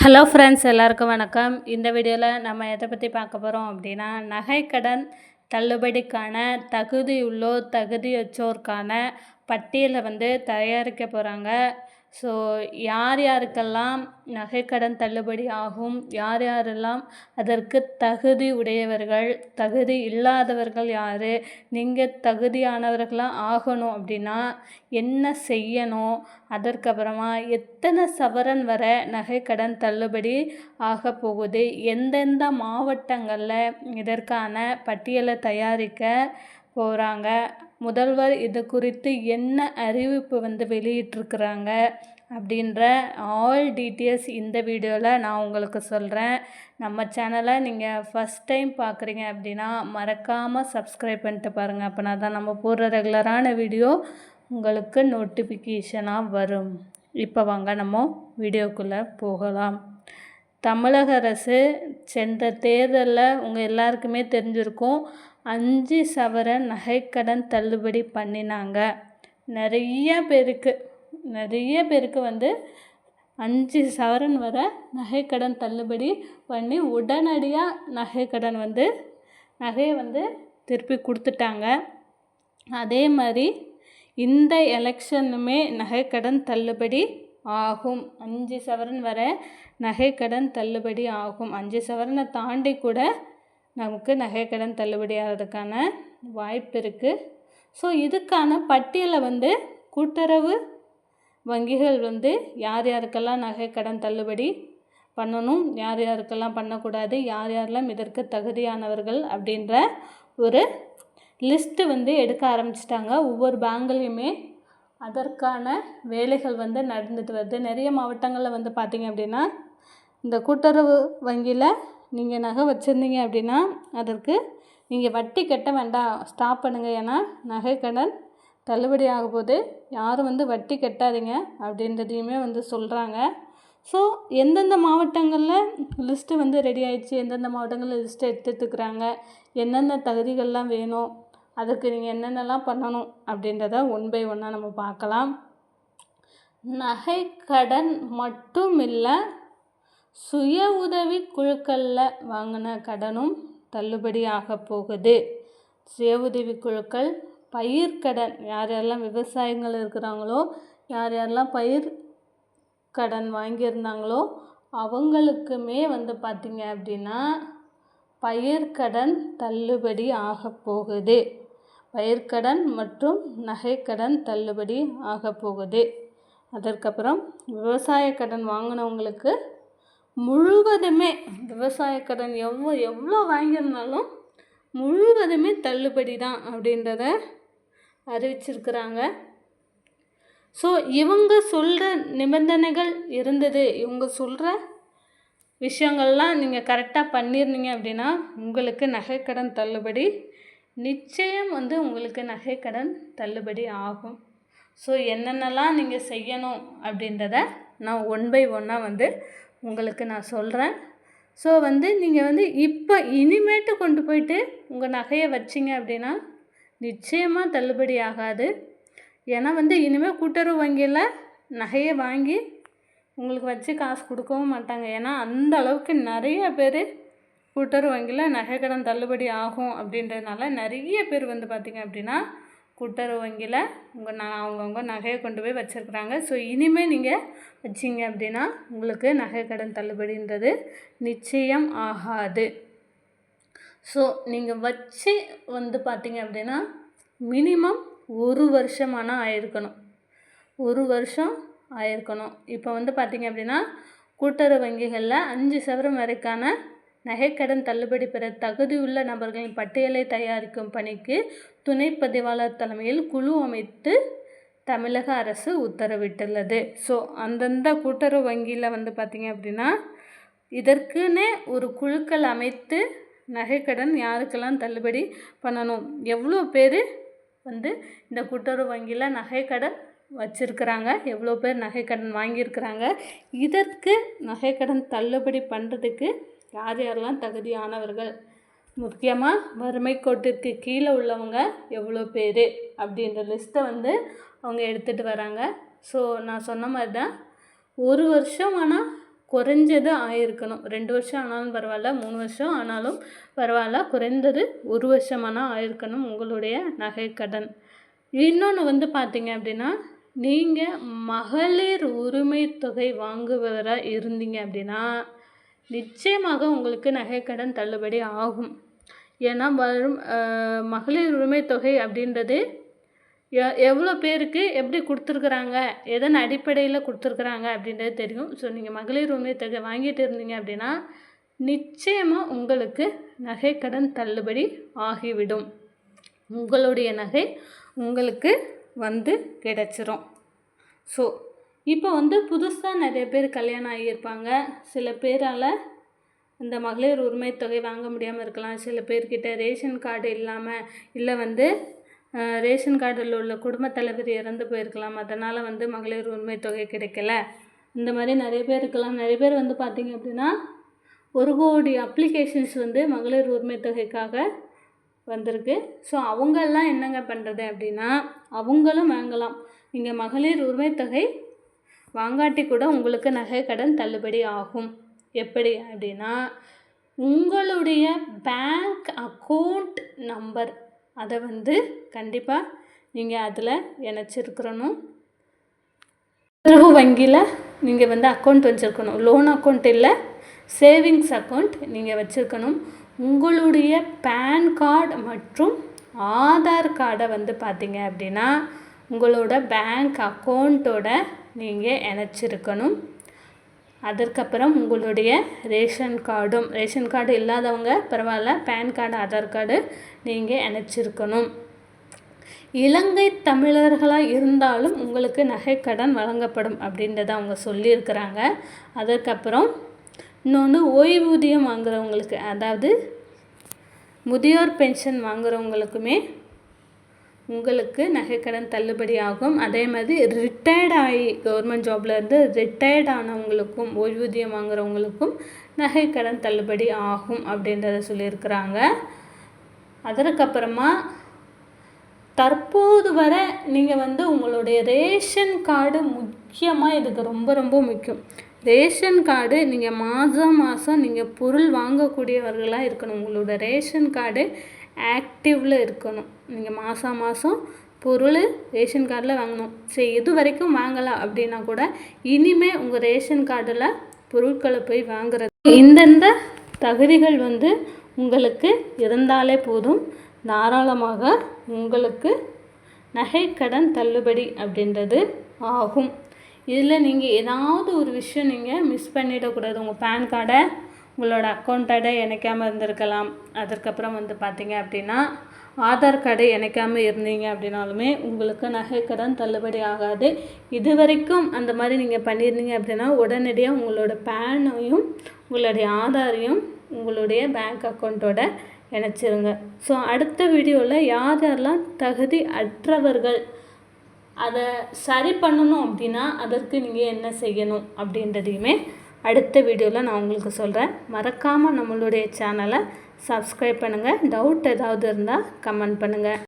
Hello friends எல்லாருக்கும் வணக்கம். இந்த வீடியோவில் நம்ம எதை பற்றி பார்க்க போகிறோம் அப்படின்னா நகைக்கடன் தள்ளுபடிக்கான தகுதியுள்ளோர் தகுதியற்றோருக்கான பட்டியலை வந்து தயாரிக்க போகிறாங்க ஸோ யார் யாருக்கெல்லாம் நகைக்கடன் தள்ளுபடி ஆகும் யார் யாரெல்லாம் அதற்கு தகுதி உடையவர்கள் தகுதி இல்லாதவர்கள் யார் நீங்கள் தகுதியானவர்களாக ஆகணும் அப்படின்னா என்ன செய்யணும்? அதற்கப்புறமா எத்தனை சவரன் வர நகைக்கடன் தள்ளுபடி ஆக போகுது? எந்தெந்த மாவட்டங்களில் இதற்கான பட்டியலை தயாரிக்க போகிறாங்க முதல்வர் இது குறித்து என்ன அறிவிப்பு வந்து வெளியிட்டிருக்கிறாங்க அப்படின்ற ஆல் டீட்டெயில்ஸ் இந்த வீடியோவில் நான் உங்களுக்கு சொல்கிறேன் நம்ம சேனலை நீங்கள் ஃபஸ்ட் டைம் பார்க்குறீங்க அப்படின்னா மறக்காமல் சப்ஸ்கிரைப் பண்ணிட்டு பாருங்கள் அப்படின்னா தான் நம்ம போடுற ரெகுலரான வீடியோ உங்களுக்கு நோட்டிஃபிகேஷனாக வரும். இப்போ வாங்க நம்ம வீடியோக்குள்ளே போகலாம். தமிழக அரசு சென்ற தேர்தலில் உங்கள் எல்லாருக்குமே தெரிஞ்சிருக்கும் அஞ்சு சவர நகைக்கடன் தள்ளுபடி பண்ணினாங்க. நிறைய பேருக்கு நிறைய பேருக்கு வந்து அஞ்சு சவரன் வர நகைக்கடன் தள்ளுபடி பண்ணி உடனடியாக நகைக்கடன் வந்து நகையை வந்து திருப்பி கொடுத்துட்டாங்க. அதே மாதிரி இந்த எலெக்ஷனுமே நகைக்கடன் தள்ளுபடி ஆகும். அஞ்சு சவரன் வர நகைக்கடன் தள்ளுபடி ஆகும். அஞ்சு சவரனை தாண்டி கூட நமக்கு நகைக்கடன் தள்ளுபடி ஆகிறதுக்கான வாய்ப்பு இருக்குது ஸோ இதுக்கான பட்டியலை வந்து கூட்டுறவு வங்கிகள் வந்து யார் யாருக்கெல்லாம் நகைக்கடன் தள்ளுபடி பண்ணணும் யார் யாருக்கெல்லாம் பண்ணக்கூடாது யார் யாரெல்லாம் இதற்கு தகுதியானவர்கள் அப்படின்ற ஒரு லிஸ்ட்டு வந்து எடுக்க ஆரம்பிச்சிட்டாங்க. ஒவ்வொரு பேங்க்லேயுமே அதற்கான வேலைகள் வந்து நடந்துட்டு வருது. நிறைய மாவட்டங்களில் வந்து பார்த்திங்க அப்படின்னா இந்த கூட்டுறவு வங்கியில் நீங்கள் நகை வச்சுருந்தீங்க அப்படின்னா அதற்கு நீங்கள் வட்டி கட்ட வேண்டாம். ஸ்டாப் பண்ணுங்கள் ஏன்னா நகைக்கடன் தள்ளுபடி ஆகும்போது போது யாரும் வந்து வட்டி கட்டாதீங்க அப்படின்றதையுமே வந்து சொல்கிறாங்க ஸோ எந்தெந்த மாவட்டங்களில் லிஸ்ட்டு வந்து ரெடி ஆயிடுச்சு? எந்தெந்த மாவட்டங்களில் லிஸ்ட்டு எடுத்துட்டுருக்குறாங்க? என்னென்ன தகுதிகள்லாம் வேணும்? அதுக்கு நீங்கள் என்னென்னலாம் பண்ணணும் அப்படின்றத ஒன் பை ஒன்னாக நம்ம பார்க்கலாம். நகை கடன் மட்டும் இல்லை சுய உதவி குழுக்களில் வாங்கின கடனும் தள்ளுபடி ஆக போகுது. சுய உதவி குழுக்கள் பயிர்க்கடன் யார் யாரெல்லாம் விவசாயங்கள் இருக்கிறாங்களோ யார் யாரெல்லாம் பயிர் கடன் வாங்கியிருந்தாங்களோ அவங்களுக்குமே வந்து பார்த்திங்க அப்படின்னா பயிர்க்கடன் தள்ளுபடி ஆக போகுது. பயிர்க்கடன் மற்றும் நகைக்கடன் தள்ளுபடி ஆக போகுது. அதற்கப்புறம் விவசாய கடன் வாங்கினவங்களுக்கு முழுவதுமே விவசாய கடன் எவ்வளோ எவ்வளோ வாங்கியிருந்தாலும் முழுவதுமே தள்ளுபடி தான் அப்படின்றத அறிவிச்சிருக்கிறாங்க. ஸோ இவங்க சொல்கிற நிபந்தனைகள் இருந்தது. இவங்க சொல்கிற விஷயங்கள்லாம் நீங்கள் கரெக்டாக பண்ணியிருந்தீங்க அப்படின்னா உங்களுக்கு நகைக்கடன் தள்ளுபடி நிச்சயம் வந்து உங்களுக்கு நகைக்கடன் தள்ளுபடி ஆகும். ஸோ என்னென்னலாம் நீங்கள் செய்யணும் அப்படின்றத நான் ஒன் பை ஒன்னாக வந்து உங்களுக்கு நான் சொல்கிறேன் ஸோ வந்து நீங்கள் வந்து இப்போ இனிமேட்டு கொண்டு போயிட்டு உங்கள் நகையை வச்சிங்க அப்படின்னா நிச்சயமாக தள்ளுபடி ஆகாது. ஏன்னா வந்து இனிமேல் கூட்டுறவு வங்கியில் நகையை வாங்கி உங்களுக்கு வச்சு காசு கொடுக்கவும் மாட்டாங்க. ஏன்னா அந்த அளவுக்கு நிறைய பேர் கூட்டுறவு வங்கியில் நகைக்கடன் தள்ளுபடி ஆகும் அப்படின்றதுனால நிறைய பேர் வந்து பார்த்திங்க அப்படின்னா கூட்டுறவு வங்கியில் உங்கள் நான் அவங்கவுங்க நகையை கொண்டு போய் வச்சுருக்குறாங்க. ஸோ இனிமேல் நீங்கள் வச்சிங்க அப்படின்னா உங்களுக்கு நகை கடன் தள்ளுபடின்றது நிச்சயம் ஆகாது. ஸோ நீங்கள் வச்சு வந்து பார்த்தீங்க அப்படின்னா மினிமம் ஒரு வருஷமான ஆயிருக்கணும். ஒரு வருஷம் ஆயிருக்கணும். இப்போ வந்து பார்த்திங்க அப்படின்னா கூட்டுறவு வங்கிகளில் அஞ்சு சவரம் வரைக்கான நகைக்கடன் தள்ளுபடி பெற தகுதியுள்ள நபர்களின் பட்டியலை தயாரிக்கும் பணிக்கு துணை பதிவாளர் தலைமையில் குழு அமைத்து தமிழக அரசு உத்தரவிட்டுள்ளது. ஸோ அந்தந்த கூட்டுறவு வங்கியில் வந்து பார்த்திங்க அப்படின்னா இதற்குன்னே ஒரு குழுக்கள் அமைத்து நகைக்கடன் யாருக்கெல்லாம் தள்ளுபடி பண்ணணும்? எவ்வளோ பேர் வந்து இந்த கூட்டுறவு வங்கியில் நகைக்கடன் வச்சுருக்கிறாங்க? எவ்வளோ பேர் நகைக்கடன் வாங்கியிருக்கிறாங்க? இதற்கு நகைக்கடன் தள்ளுபடி பண்ணுறதுக்கு யார் யாரெல்லாம் தகுதியானவர்கள்? முக்கியமாக வறுமை கோட்டிற்கு கீழே உள்ளவங்க எவ்வளோ பேர்? அப்படின்ற லிஸ்ட்டை வந்து அவங்க எடுத்துகிட்டு வராங்க. ஸோ நான் சொன்ன மாதிரி தான் ஒரு வருஷம் ஆனால் குறைஞ்சது ஆயிருக்கணும். ரெண்டு வருஷம் ஆனாலும் பரவாயில்ல மூணு வருஷம் ஆனாலும் பரவாயில்ல குறைந்தது ஒரு வருஷமானால் ஆயிருக்கணும் உங்களுடைய நகை கடன். இன்னொன்று வந்து பார்த்தீங்க அப்படின்னா நீங்கள் மகளிர் உரிமை தொகை வாங்குபவராக இருந்தீங்க அப்படின்னா நிச்சயமாக உங்களுக்கு நகைக்கடன் தள்ளுபடி ஆகும். ஏன்னா வரும் மகளிர் உரிமை தொகை அப்படின்றது எ எவ்வளோ பேருக்கு எப்படி கொடுத்துருக்குறாங்க எதன் அடிப்படையில் கொடுத்துருக்குறாங்க அப்படின்றது தெரியும். ஸோ நீங்கள் மகளிர் உரிமை தொகை வாங்கிட்டு இருந்தீங்க அப்படின்னா நிச்சயமாக உங்களுக்கு நகைக்கடன் தள்ளுபடி ஆகிவிடும். உங்களுடைய நகை உங்களுக்கு வந்து கிடச்சிரும். ஸோ இப்போ வந்து புதுசாக நிறைய பேர் கல்யாணம் ஆகியிருப்பாங்க. சில பேரால் இந்த மகளிர் உரிமை தொகை வாங்க முடியாமல் இருக்கலாம். சில பேர்கிட்ட ரேஷன் கார்டு இல்லாமல் இல்லை வந்து ரேஷன் கார்டில் உள்ள குடும்ப தலைவர் இறந்து போயிருக்கலாம். அதனால் வந்து மகளிர் உரிமை தொகை கிடைக்கல. இந்த மாதிரி நிறைய பேர் இருக்கலாம். நிறைய பேர் வந்து பார்த்திங்க அப்படின்னா ஒரு கோடி அப்ளிகேஷன்ஸ் வந்து மகளிர் உரிமை தொகைக்காக வந்திருக்கு. ஸோ அவங்கெல்லாம் என்னங்க பண்ணுறது அப்படின்னா அவங்களும் வாங்கலாம். நீங்கள் மகளிர் உரிமை தொகை வாங்காட்டி கூட உங்களுக்கு நகை கடன் தள்ளுபடி ஆகும். எப்படி? அப்படின்னா உங்களுடைய பேங்க் அக்கௌண்ட் நம்பர். அதை வந்து கண்டிப்பாக நீங்கள் அதில் இணைச்சிருக்கிறணும் கூட்டுறவு வங்கியில் நீங்கள் வந்து அக்கௌண்ட் வச்சுருக்கணும். லோன் அக்கௌண்ட் இல்லை சேவிங்ஸ் அக்கௌண்ட் நீங்கள் வச்சுருக்கணும். உங்களுடைய பேன் கார்டு மற்றும் ஆதார் கார்டை வந்து பார்த்தீங்க அப்படின்னா உங்களோட பேங்க் அக்கௌண்ட்டோட நீங்கள் இணைச்சிருக்கணும். அதற்கப்புறம் உங்களுடைய ரேஷன் கார்டும் ரேஷன் கார்டு இல்லாதவங்க பரவாயில்ல பேன் கார்டு ஆதார் கார்டு நீங்கள் இணைச்சிருக்கணும். இலங்கை தமிழர்களாக இருந்தாலும் உங்களுக்கு நகைக்கடன் வழங்கப்படும் அப்படின்றத அவங்க சொல்லியிருக்கிறாங்க. அதற்கப்புறம் இன்னொன்று ஓய்வூதியம் வாங்குறவங்களுக்கு அதாவது முதியோர் பென்ஷன் வாங்குறவங்களுக்குமே உங்களுக்கு நகைக்கடன் தள்ளுபடி ஆகும் அதே மாதிரி ரிட்டையர்ட் ஆகி கவர்மெண்ட் ஜாப்லேருந்து ரிட்டையர்ட் ஆனவங்களுக்கும் ஓய்வூதியம் வாங்குறவங்களுக்கும் நகைக்கடன் தள்ளுபடி ஆகும் அப்படின்றத சொல்லியிருக்கிறாங்க. அதற்கப்புறமா தற்போது வர நீங்கள் வந்து உங்களுடைய ரேஷன் கார்டு முக்கியமாக இதுக்கு ரொம்ப ரொம்ப முக்கியம். ரேஷன் கார்டு நீங்கள் மாதம் மாதம் நீங்கள் பொருள் வாங்கக்கூடியவர்களாக இருக்கணும். உங்களோட ரேஷன் கார்டு ஆக்டிவில் இருக்கணும். நீங்கள் மாதம் மாதம் பொருள் ரேஷன் கார்டில் வாங்கணும். சரி இது வரைக்கும் வாங்கலாம் அப்படின்னா கூட இனிமேல் உங்கள் ரேஷன் கார்டில் பொருட்களை போய் வாங்குறது. இந்தந்த தகுதிகள் வந்து உங்களுக்கு இருந்தாலே போதும். தாராளமாக உங்களுக்கு நகைக்கடன் தள்ளுபடி அப்படின்றது ஆகும். இதில் நீங்கள் ஏதாவது ஒரு விஷயம் நீங்கள் மிஸ் பண்ணிடக்கூடாது. உங்கள் பேன் கார்டை உங்களோட அக்கௌண்ட்டோட இணைக்காமல் இருந்திருக்கலாம். அதற்கப்புறம் வந்து பார்த்தீங்க அப்படின்னா ஆதார் கார்டு இணைக்காமல் இருந்தீங்க அப்படின்னாலுமே உங்களுக்கு நகைக்கடன் தள்ளுபடி ஆகாது. இது வரைக்கும் அந்த மாதிரி நீங்கள் பண்ணியிருந்தீங்க அப்படின்னா உடனடியாக உங்களோட பேனையும் உங்களுடைய ஆதாரையும் உங்களுடைய பேங்க் அக்கௌண்ட்டோட இணைச்சிருங்க. ஸோ அடுத்த வீடியோவில் யார் யாரெல்லாம் தகுதி அற்றவர்கள் அதை சரி பண்ணணும் அப்படின்னா அதற்கு நீங்கள் என்ன செய்யணும் அப்படின்றதையுமே அடுத்த வீடியோவில் நான் உங்களுக்கு சொல்கிறேன் மறக்காமல் நம்மளுடைய சேனலை சப்ஸ்கிரைப் பண்ணுங்கள் டவுட் ஏதாவது இருந்தால் கமெண்ட் பண்ணுங்கள்